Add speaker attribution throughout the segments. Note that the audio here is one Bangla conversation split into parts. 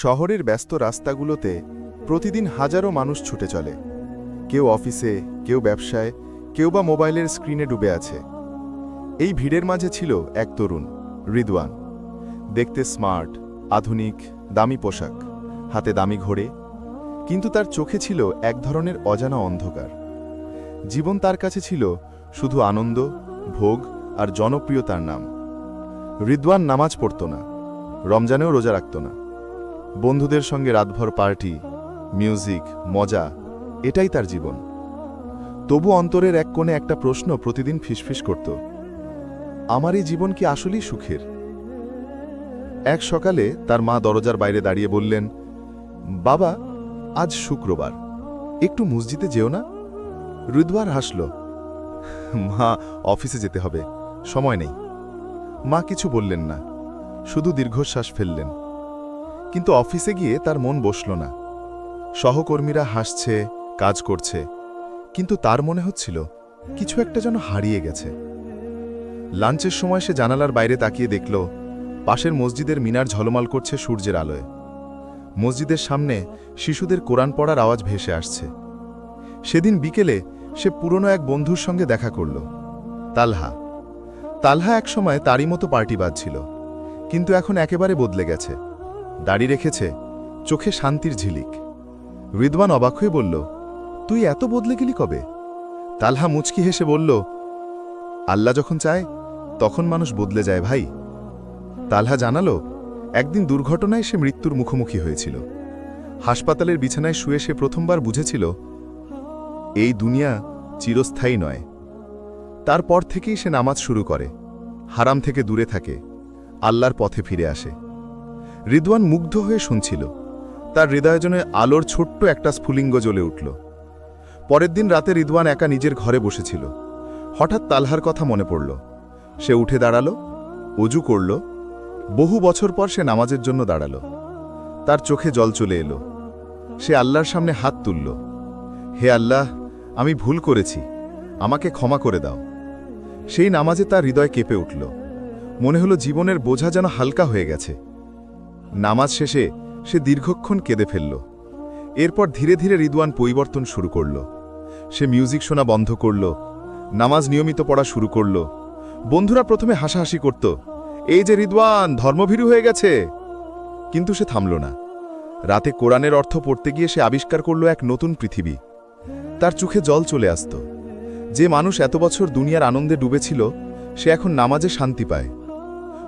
Speaker 1: শহরের ব্যস্ত রাস্তাগুলোতে প্রতিদিন হাজারো মানুষ ছুটে চলে। কেউ অফিসে, কেউ ব্যবসায়, কেউ বা মোবাইলের স্ক্রিনে ডুবে আছে। এই ভিড়ের মাঝে ছিল এক তরুণ, রিদওয়ান। দেখতে স্মার্ট, আধুনিক, দামি পোশাক, হাতে দামি ঘোড়ে। কিন্তু তার চোখে ছিল এক ধরনের অজানা অন্ধকার। জীবন তার কাছে ছিল শুধু আনন্দ, ভোগ আর জনপ্রিয়তার নাম। রিদওয়ান নামাজ পড়ত না, রমজানেও রোজা রাখত না। বন্ধুদের সঙ্গে রাতভর পার্টি, মিউজিক, মজা, এটাই তার জীবন। তবু অন্তরের এক কোণে একটা প্রশ্ন প্রতিদিন ফিসফিস করত, আমার এই জীবন কি আসলেই সুখের? এক সকালে তার মা দরজার বাইরে দাঁড়িয়ে বললেন, বাবা, আজ শুক্রবার, একটু মসজিদে যেও না? রুদওয়ার হাসল, মা, অফিসে যেতে হবে, সময় নেই। মা কিছু বললেন না, শুধু দীর্ঘশ্বাস ফেললেন। কিন্তু অফিসে গিয়ে তার মন বসল না। সহকর্মীরা হাসছে, কাজ করছে, কিন্তু তার মনে হচ্ছিল কিছু একটা যেন হারিয়ে গেছে। লাঞ্চের সময় সে জানালার বাইরে তাকিয়ে দেখল, পাশের মসজিদের মিনার ঝলমাল করছে সূর্যের আলোয়। মসজিদের সামনে শিশুদের কোরআন পড়ার আওয়াজ ভেসে আসছে। সেদিন বিকেলে সে পুরনো এক বন্ধুর সঙ্গে দেখা করল, তালহা। তালহা একসময় তারই মতো পার্টি বাজছিল, কিন্তু এখন একেবারে বদলে গেছে। দাড়ি রেখেছে, চোখে শান্তির ঝিলিক। রিদওয়ান অবাক হয়ে বলল, তুই এত বদলে গেলি কবে? তালহা মুচকি হেসে বলল, আল্লাহ যখন চায়, তখন মানুষ বদলে যায় ভাই। তালহা জানালো, একদিন দুর্ঘটনায় সে মৃত্যুর মুখোমুখি হয়েছিল। হাসপাতালের বিছানায় শুয়ে সে প্রথমবার বুঝেছিল, এই দুনিয়া চিরস্থায়ী নয়। তারপর থেকেই সে নামাজ শুরু করে, হারাম থেকে দূরে থাকে, আল্লাহর পথে ফিরে আসে। রিদওয়ান মুগ্ধ হয়ে শুনছিল। তার হৃদয়জনে আলোর ছোট্ট একটা স্ফুলিঙ্গ জ্বলে উঠল। পরের দিন রাতে রিদওয়ান একা নিজের ঘরে বসেছিল। হঠাৎ তালহার কথা মনে পড়ল। সে উঠে দাঁড়াল অজু করল। বহু বছর পর সে নামাজের জন্য দাঁড়াল। তার চোখে জল চলে এলো। সে আল্লাহর সামনে হাত তুলল। হে আল্লাহ, আমি ভুল করেছি। আমাকে ক্ষমা করে দাও। সেই নামাজে তার হৃদয় কেঁপে উঠল। মনে হলো জীবনের বোঝা যেন হালকা হয়ে গেছে। নামাজ শেষে সে দীর্ঘক্ষণ কেঁদে ফেলল। এরপর ধীরে ধীরে রিদওয়ান পরিবর্তন শুরু করল। সে মিউজিক শোনা বন্ধ করল, নামাজ নিয়মিত পড়া শুরু করল। বন্ধুরা প্রথমে হাসাহাসি করত, এই যে রিদওয়ান, ধর্মভীরু হয়ে গেছে! কিন্তু সে থামল না। রাতে কোরআনের অর্থ পড়তে গিয়ে সে আবিষ্কার করল এক নতুন পৃথিবী। তার চোখে জল চলে আসত। যে মানুষ এত বছর দুনিয়ার আনন্দে ডুবেছিল, সে এখন নামাজে শান্তি পায়।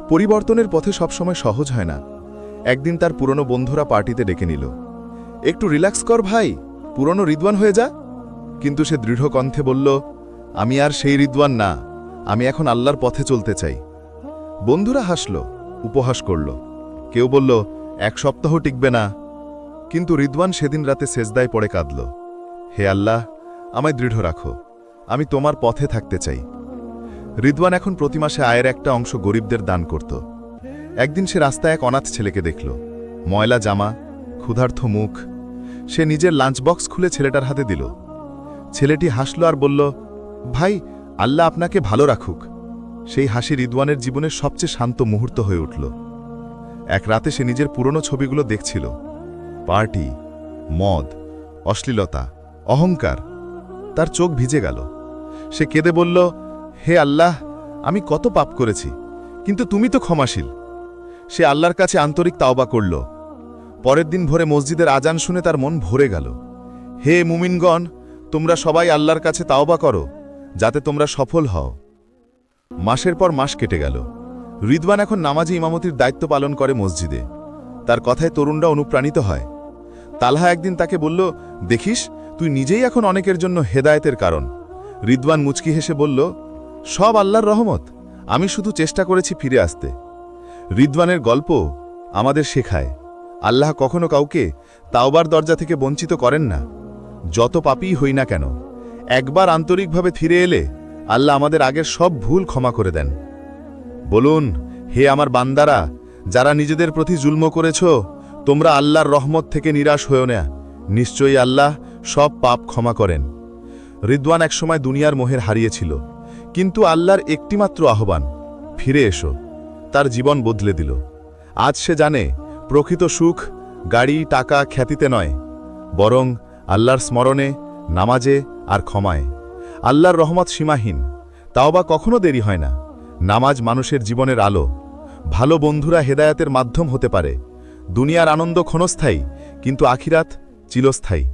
Speaker 1: পরিবর্তনের পথে সবসময় সহজ হয় না। একদিন তার পুরনো বন্ধুরা পার্টিতে ডেকে নিল। একটু রিল্যাক্স কর ভাই, পুরনো রিদওয়ান হয়ে যা। কিন্তু সে দৃঢ় কণ্ঠে বলল, আমি আর সেই রিদওয়ান না, আমি এখন আল্লাহর পথে চলতে চাই। বন্ধুরা হাসল, উপহাস করল। কেউ বলল, এক সপ্তাহ টিকবে না। কিন্তু রিদওয়ান সেদিন রাতে সেজদায় পড়ে কাঁদল। হে আল্লাহ, আমায় দৃঢ় রাখো, আমি তোমার পথে থাকতে চাই। রিদওয়ান এখন প্রতি মাসে আয়ের একটা অংশ গরিবদের দান করত। একদিন সে রাস্তায় এক অনাথ ছেলেকে দেখল। ময়লা জামা ক্ষুধার্থ মুখ। সে নিজের লাঞ্চ বক্স খুলে ছেলেটার হাতে দিল। ছেলেটি হাসল আর বলল, ভাই, আল্লাহ আপনাকে ভালো রাখুক। সেই হাসি রিদওয়ানের জীবনের সবচেয়ে শান্ত মুহূর্ত হয়ে উঠল। এক রাতে সে নিজের পুরনো ছবিগুলো দেখছিল। পার্টি, মদ, অশ্লীলতা, অহংকার, তার চোখ ভিজে গেল। সে কেঁদে বলল, হে আল্লাহ, আমি কত পাপ করেছি, কিন্তু তুমি তো ক্ষমাশীল। সে আল্লাহর কাছে আন্তরিক তাওবা করল। পরের দিন ভোরে মসজিদের আজান শুনে তার মন ভরে গেল। হে মুমিনগণ, তোমরা সবাই আল্লাহর কাছে তাওবা করো, যাতে তোমরা সফল হও। মাসের পর মাস কেটে গেল। রিদওয়ান এখন নামাজি ইমামতির দায়িত্ব পালন করে মসজিদে। তার কথায় তরুণরা অনুপ্রাণিত হয়। তালহা একদিন তাকে বলল, দেখিস, তুই নিজেই এখন অনেকের জন্য হেদায়েতের কারণ। রিদওয়ান মুচকি হেসে বলল, সব আল্লাহর রহমত, আমি শুধু চেষ্টা করেছি ফিরে আসতে। রিদওয়ানের গল্প আমাদের শেখায়। আল্লাহ কখনো কাউকে তাওবার দরজা থেকে বঞ্চিত করেন না। যত পাপই হই না কেন, একবার আন্তরিকভাবে ফিরে এলে আল্লাহ আমাদের আগের সব ভুল ক্ষমা করে দেন। বলুন, হে আমার বান্দারা, যারা নিজেদের প্রতি জুলম করেছ, তোমরা আল্লাহর রহমত থেকে নিরাশ হয়েও না। নিশ্চয়ই আল্লাহ সব পাপ ক্ষমা করেন। রিদওয়ান একসময় দুনিয়ার মোহের হারিয়েছিল, কিন্তু আল্লাহর একটিমাত্র আহ্বান, ফিরে এসো। তার জীবন বদলে দিল। আজ সে জানে, প্রকৃত সুখ
Speaker 2: গাড়ি, টাকা খ্যাতিতে নয়, বরং আল্লাহর স্মরণে, নামাজে আর ক্ষমায়। আল্লাহর রহমত সীমাহীন, তাও বা কখনো দেরি হয় না। নামাজ মানুষের জীবনের আলো। ভালো বন্ধুরা হেদায়াতের মাধ্যম হতে পারে। দুনিয়ার আনন্দ ক্ষণস্থায়ী, কিন্তু আখিরাত চিরস্থায়ী।